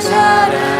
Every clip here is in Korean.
deserted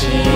心。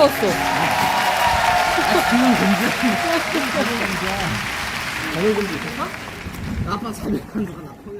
배웠어. 지금 아빠 자료 금지가 나빠.